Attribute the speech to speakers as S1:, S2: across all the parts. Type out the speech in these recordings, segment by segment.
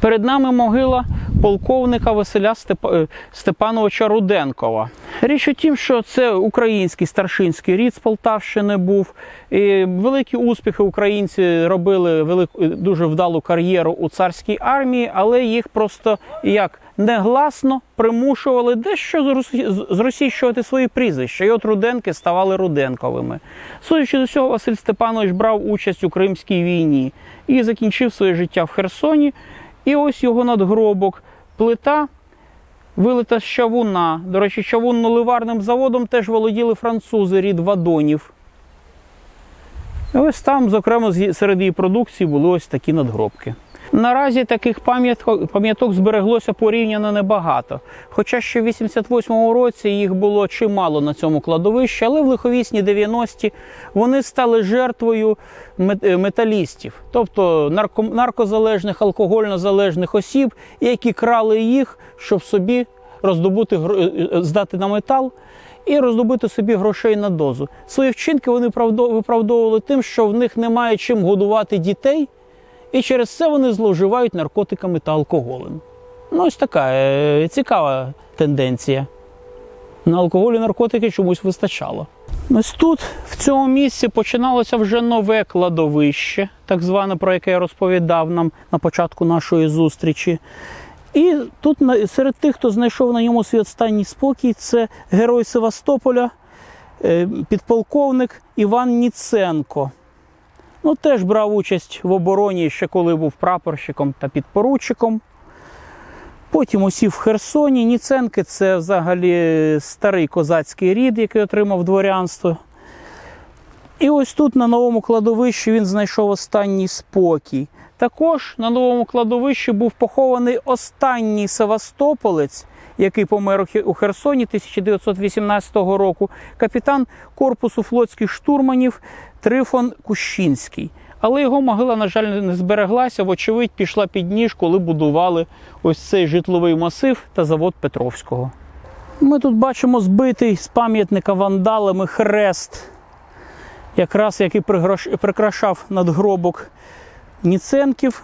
S1: Перед нами могила полковника Василя е, Степановича Руденкова. Річ у тім, що це український старшинський рід з Полтавщини був. І великі успіхи українці робили велику дуже вдалу кар'єру у царській армії, але їх просто як негласно примушували дещо зросі- зросійщувати свої прізвища. І от Руденки ставали Руденковими. Судячи до цього, Василь Степанович брав участь у Кримській війні і закінчив своє життя в Херсоні. І ось його надгробок, плита вилита з чавуна. До речі, чавунно-ливарним заводом теж володіли французи, рід Вадонів. І ось там, зокрема, серед її продукції були ось такі надгробки. Наразі таких пам'яток, пам'яток збереглося порівняно небагато. Хоча ще в 88-му році їх було чимало на цьому кладовищі, але в лиховісні 90-ті вони стали жертвою е, металістів, тобто нарко, наркозалежних, алкогольнозалежних осіб, які крали їх, щоб собі роздобути гро- е, здати на метал і роздобути собі грошей на дозу. Свої вчинки вони правдо- виправдовували тим, що в них немає чим годувати дітей, і через це вони зловживають наркотиками та алкоголем. Ну, ось така е, цікава тенденція. На алкоголь і наркотики чомусь вистачало. Ось тут, в цьому місці, починалося вже нове кладовище, так зване, про яке я розповідав нам на початку нашої зустрічі. І тут серед тих, хто знайшов на ньому свій останній спокій, це герой Севастополя, е, підполковник Іван Ніценко. Ну, теж брав участь в обороні ще коли був прапорщиком та підпоручиком. Потім усів в Херсоні. Ніценки це взагалі старий козацький рід, який отримав дворянство. І ось тут на новому кладовищі він знайшов останній спокій. Також на новому кладовищі був похований останній Севастополець, який помер у Херсоні 1918 року, капітан корпусу флотських штурманів Трифон Кущинський. Але його могила, на жаль, не збереглася, вочевидь, пішла під ніж, коли будували ось цей житловий масив та завод Петровського. Ми тут бачимо збитий з пам'ятника вандалами хрест, якраз який прикрашав надгробок Ніценків.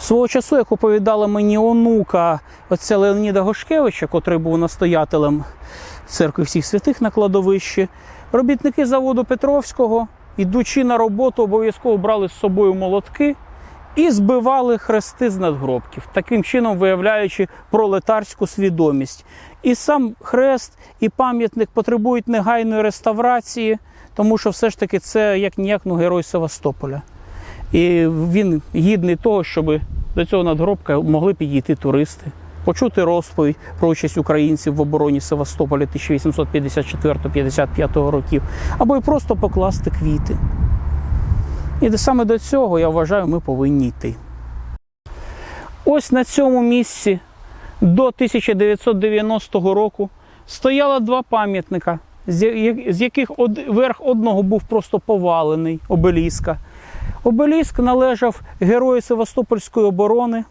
S1: Свого часу, як оповідала мені онука отця Леоніда Гошкевича, котрий був настоятелем церкви всіх святих на кладовищі, робітники заводу Петровського, ідучи на роботу, обов'язково брали з собою молотки і збивали хрести з надгробків, таким чином виявляючи пролетарську свідомість. І сам хрест, і пам'ятник потребують негайної реставрації, тому що все ж таки це як ніяк ну, герой Севастополя. І він гідний того, щоб до цього надгробка могли підійти туристи, почути розповідь про участь українців в обороні Севастополя 1854-55 років, або й просто покласти квіти. І саме до цього, я вважаю, ми повинні йти. Ось на цьому місці до 1990 року стояло два пам'ятника, з яких верх одного був просто повалений обеліска. Обеліск належав герою Севастопольської оборони,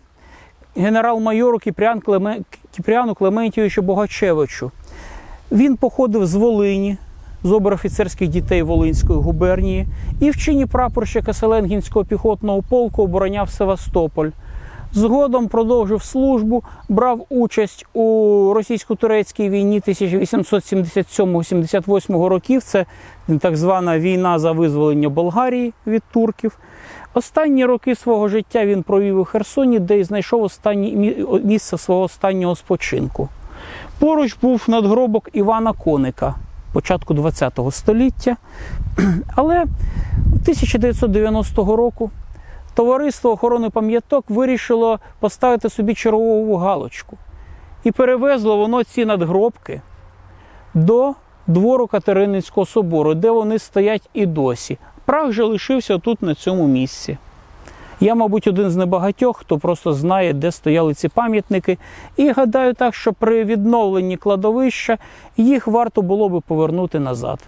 S1: генерал-майору Кіпрян Кіпряну Клементійовичу Богачевичу. Він походив з Волині, з оберофіцерських дітей Волинської губернії, і в чині прапорщика Селенгінського піхотного полку обороняв Севастополь. Згодом продовжив службу, брав участь у російсько-турецькій війні 1877-78 років. Це так звана війна за визволення Болгарії від турків. Останні роки свого життя він провів у Херсоні, де й знайшов останнє місце свого останнього спочинку. Поруч був надгробок Івана Коника початку ХХ століття. Але 1990 року Товариство охорони пам'яток вирішило поставити собі чергову галочку. І перевезло воно ці надгробки до двору Катерининського собору, де вони стоять і досі. Прах же лишився тут, на цьому місці. Я, мабуть, один з небагатьох, хто просто знає, де стояли ці пам'ятники. І гадаю так, що при відновленні кладовища їх варто було би повернути назад.